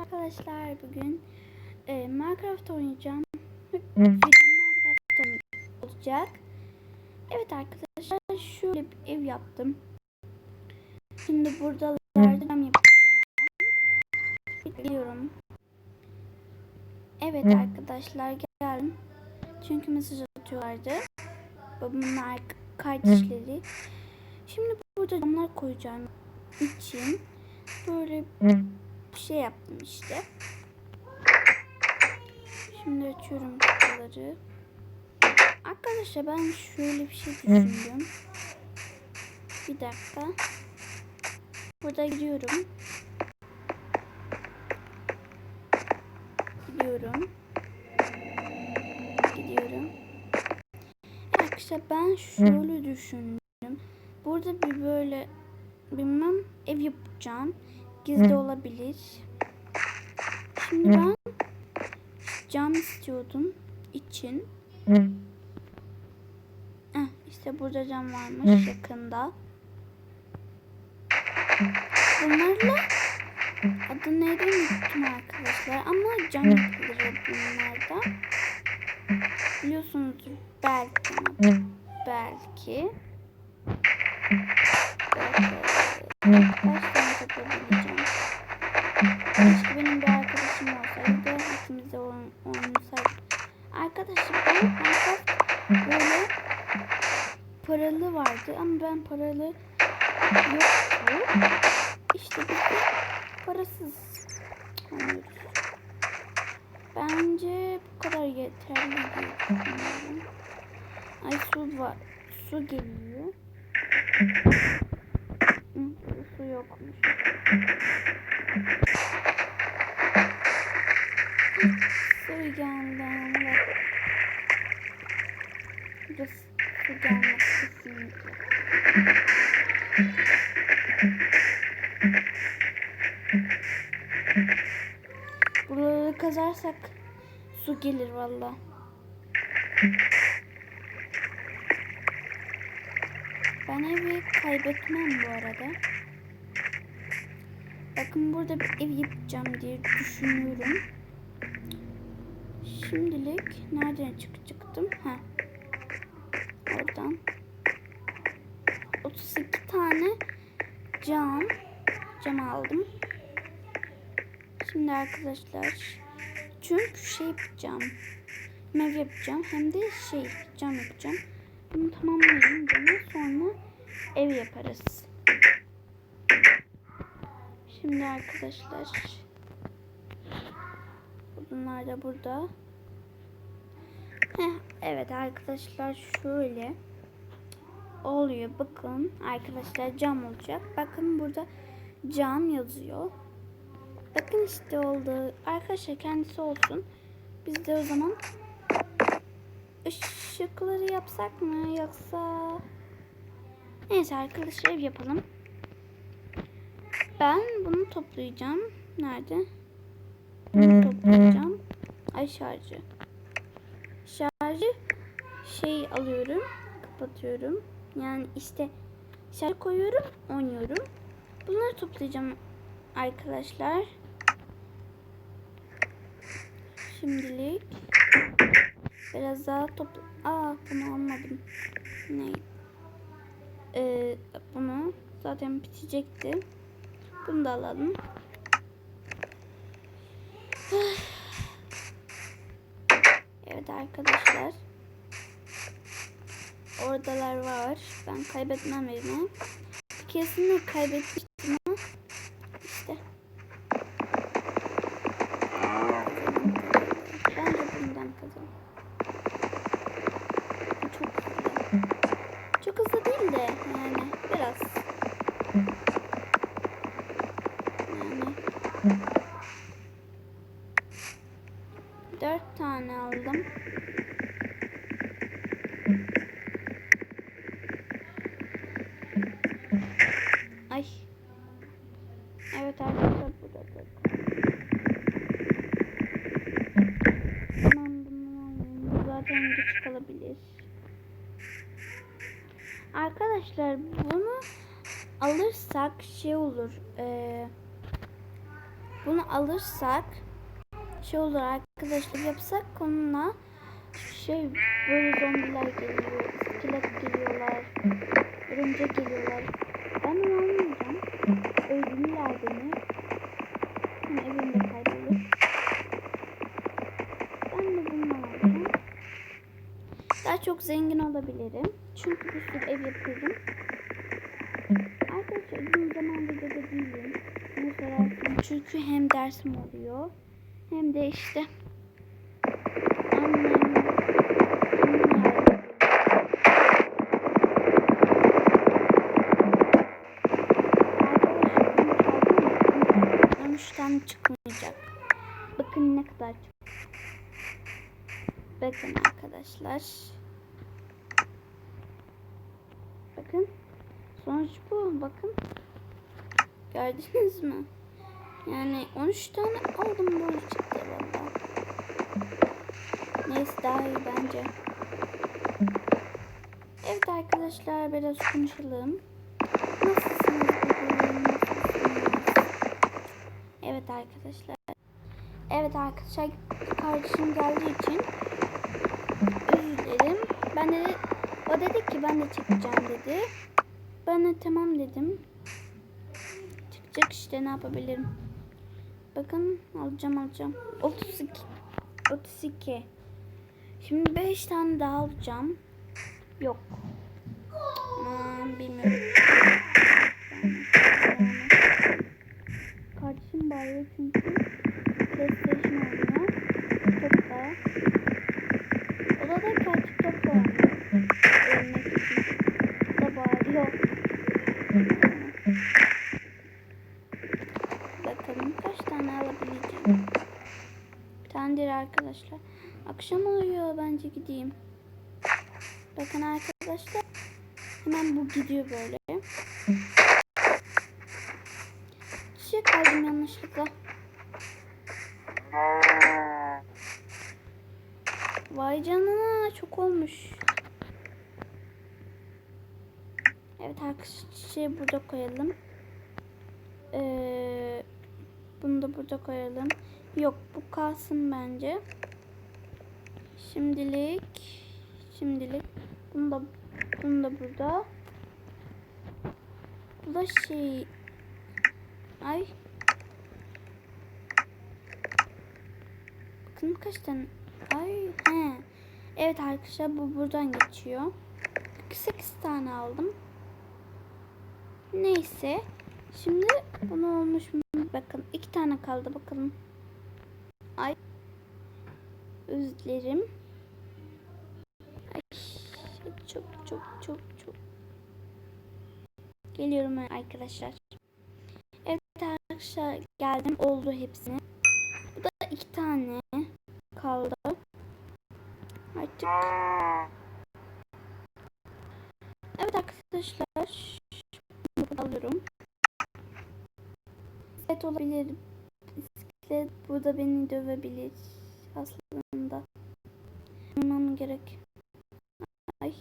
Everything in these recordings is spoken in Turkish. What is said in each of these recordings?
arkadaşlar bugün e, Minecraft oynayacağım. Minecraft olacak. Evet arkadaşlar şöyle bir ev yaptım. Şimdi burada cam yapacağım. Bekliyorum. Evet arkadaşlar geldim. Çünkü mesaj atıyorlardı. Babamın ar- kardeşleri. Şimdi burada camlar koyacağım için böyle bir şey yaptım işte. Şimdi açıyorum kutuları. Arkadaşlar ben şöyle bir şey düşündüm. Bir dakika. Burada gidiyorum. Gidiyorum. Gidiyorum. Arkadaşlar ben şöyle düşündüm. Burada bir böyle bilmem ev yapacağım. Gizli olabilir. Şimdi ben cam istiyordum için. Eh, işte burada cam varmış yakında. Bunlarla adı neydi unuttum arkadaşlar? Ama cam yapılır bunlarda. Biliyorsunuzdur oynuyoruz. Bence bu kadar yeterli diye. Ay su var. Su geliyor. Hı, su yokmuş. Su geldi. Burada su gelmez kazarsak su gelir valla. Ben evi kaybetmem bu arada. Bakın burada bir ev yapacağım diye düşünüyorum. Şimdilik nereden çıkacaktım? Ha. Oradan. 32 tane cam cam aldım. Şimdi arkadaşlar çünkü şey yapacağım. Hem ev yapacağım hem de şey cam yapacağım. Bunu tamamlayayım bunu sonra ev yaparız. Şimdi arkadaşlar bunlar da burada. Heh, evet arkadaşlar şöyle oluyor. Bakın arkadaşlar cam olacak. Bakın burada cam yazıyor. Bakın işte oldu. Arkadaşlar kendisi olsun. Biz de o zaman ışıkları yapsak mı yoksa neyse arkadaşlar ev yapalım. Ben bunu toplayacağım. Nerede? Bunu toplayacağım. Ay şarjı. Şarjı şey alıyorum. Kapatıyorum. Yani işte şarj koyuyorum. Oynuyorum. Bunları toplayacağım arkadaşlar. Şimdilik biraz daha topla... Aa bunu almadım. Ne? Ee, bunu zaten bitecekti. Bunu da alalım. Evet arkadaşlar. Oradalar var. Ben kaybetmem evimi. Kesinlikle kaybetmiştim ama işte. Bence bundan kazan. Çok hızlı. Çok hızlı değil de yani biraz. Yani dört tane aldım. Ay. Evet arkadaşlar burada da. Tamam bunu alayım. Zaten geç kalabilir. Arkadaşlar bunu alırsak şey olur. Ee, bunu alırsak şey olur arkadaşlar yapsak onunla şey böyle zombiler geliyor, iskelet geliyorlar, örümcek geliyorlar. Ben onu çok zengin olabilirim. Çünkü bir sürü ev yapıyorum. Arkadaşlar uzun zamandır da değilim. Ne sorarsın? Çünkü hem dersim oluyor. Hem de işte çıkmayacak. Bakın ne kadar çok. Bakın arkadaşlar. Bakın. Sonuç bu. Bakın. Gördünüz mü? Yani 13 tane aldım böyle çıktı valla. Neyse daha iyi bence. Evet arkadaşlar biraz konuşalım. Nasılsınız? Evet arkadaşlar. Evet arkadaşlar kardeşim geldiği için özür dilerim. Ben de o dedi ki ben de çekeceğim dedi. Ben de tamam dedim. Çıkacak işte ne yapabilirim. Bakın alacağım alacağım. 32 32. Şimdi 5 tane daha alacağım. Yok. Aman bilmiyorum. Kardeşim bağırıyor çünkü PlayStation oynuyor. Topla. O da da gerçek topla oynuyor. Ölmek için. O da bağırıyor. Bakalım kaç tane alabileceğim. Tanedir arkadaşlar. Akşam oluyor bence gideyim. Bakın arkadaşlar. Hemen bu gidiyor böyle. Çiçek aldım yanlışlıkla. Vay canına çok olmuş. Evet arkadaşlar çiçeği burada koyalım. Ee, bunu da burada koyalım. Yok bu kalsın bence. Şimdilik şimdilik. Bunu da bunu da burada. Bu da şey ay. Bakın kaç tane ay he. Evet arkadaşlar bu buradan geçiyor. 48 tane aldım. Neyse şimdi bunu olmuş mu? Bakın iki tane kaldı bakalım ay. Özür dilerim. Ay çok çok çok çok. Geliyorum arkadaşlar. Evet arkadaşlar geldim. Oldu hepsini bu da iki tane kaldı. Artık. Evet arkadaşlar alıyorum. Bisiklet olabilir bisiklet burada beni dövebilir aslında. Bilmem gerek. Ay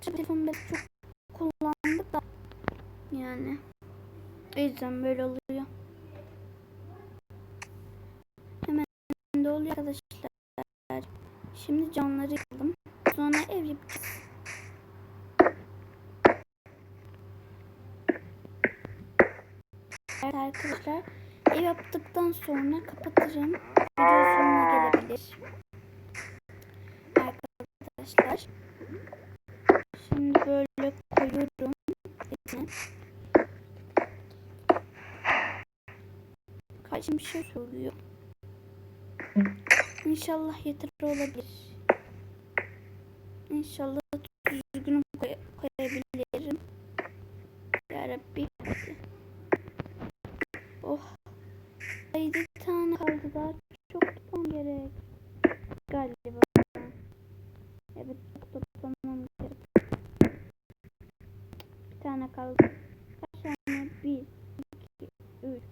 telefonu ben çok kullandık da. Yani o yüzden böyle oluyor. Hemen de oluyor arkadaşlar. Şimdi camları yıkalım sonra ev yapacağız Evet arkadaşlar ev yaptıktan sonra kapatırım. Video sonuna gelebilir. Arkadaşlar. Şimdi böyle koyuyorum. Karşım bir şey soruyor. İnşallah yeter olabilir. İnşallah düzgün koy koyabilirim. Yarabbi. Oh. Ay 7 tane kaldı daha çok toplam gerek. Galiba. Evet çok toplamam gerek. Bir tane kaldı. Kaç tane? 1, 2, 3,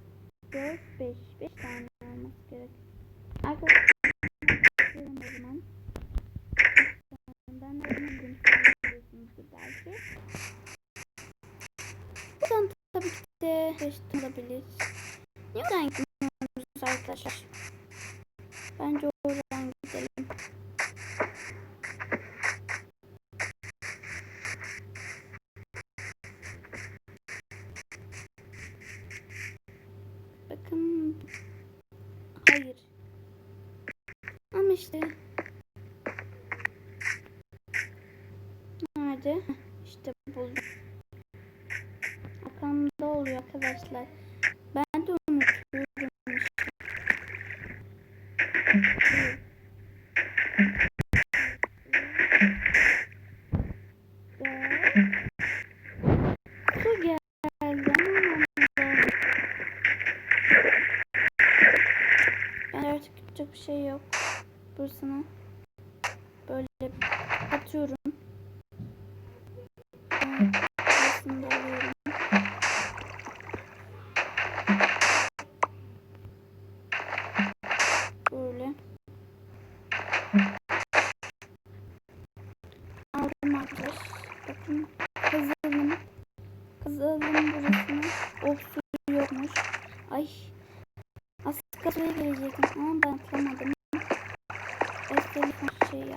4, 5. 5 tane olması gerek. Arkadaşlar. o zaman. Ben de bilmiyorum. Biliyorsunuzdur belki. Buradan tabii ki de 5 olabilir. Neden gitmiyoruz Bence oradan gidelim. Bakın. Hayır. Ama işte. Nerede? İşte buldum. Arkamda oluyor arkadaşlar.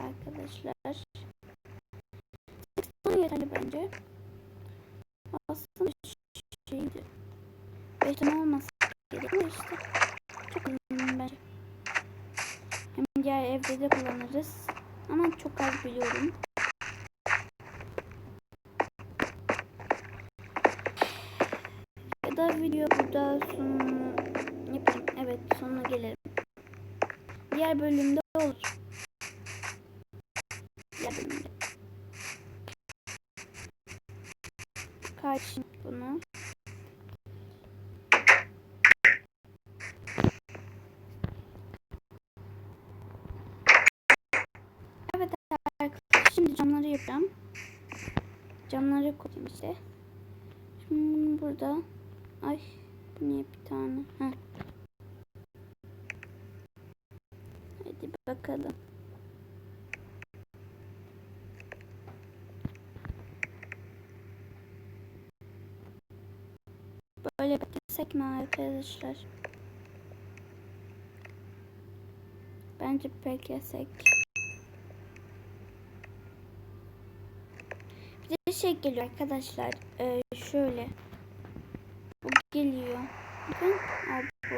Arkadaşlar. Bu yeterli bence. Aslında şeydi. Beş tane olması gerekiyor işte. Çok eminim bence. Hem diğer evde de kullanırız. Ama çok az biliyorum. Ya da video burada son yapayım. Evet sonuna gelelim. Diğer bölümde olur. Diğer bölümde. Karşın bunu. Evet arkadaşlar şimdi camları yapacağım. Camları koyayım işte. Şimdi burada. Ay niye bir tane? Heh. Hadi bakalım. Böyle beklesek mi arkadaşlar? Bence beklesek. Bir şey geliyor arkadaşlar. Ee, şöyle. Bu geliyor. Bakın. Aa, bu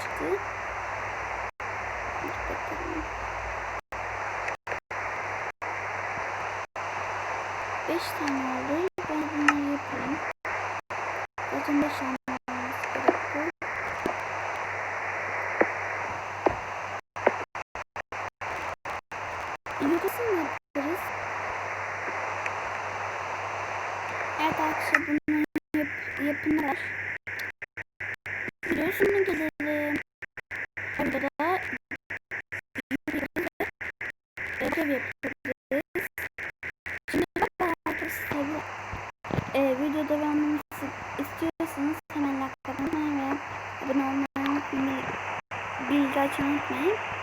çıktı. Hadi bakalım. Beş tane oldu. Ben bunları yapayım. Zaten beş tane olması gerekiyor. Yukasını yaparız. Evet arkadaşlar bunu yap. Video sonuna gelelim. Burada da ödev yapıyoruz. Şimdi bak arkadaşlar e, video devamını istiyorsanız hemen like atmayı ve abone olmayı unutmayın. Bilgi açmayı unutmayın.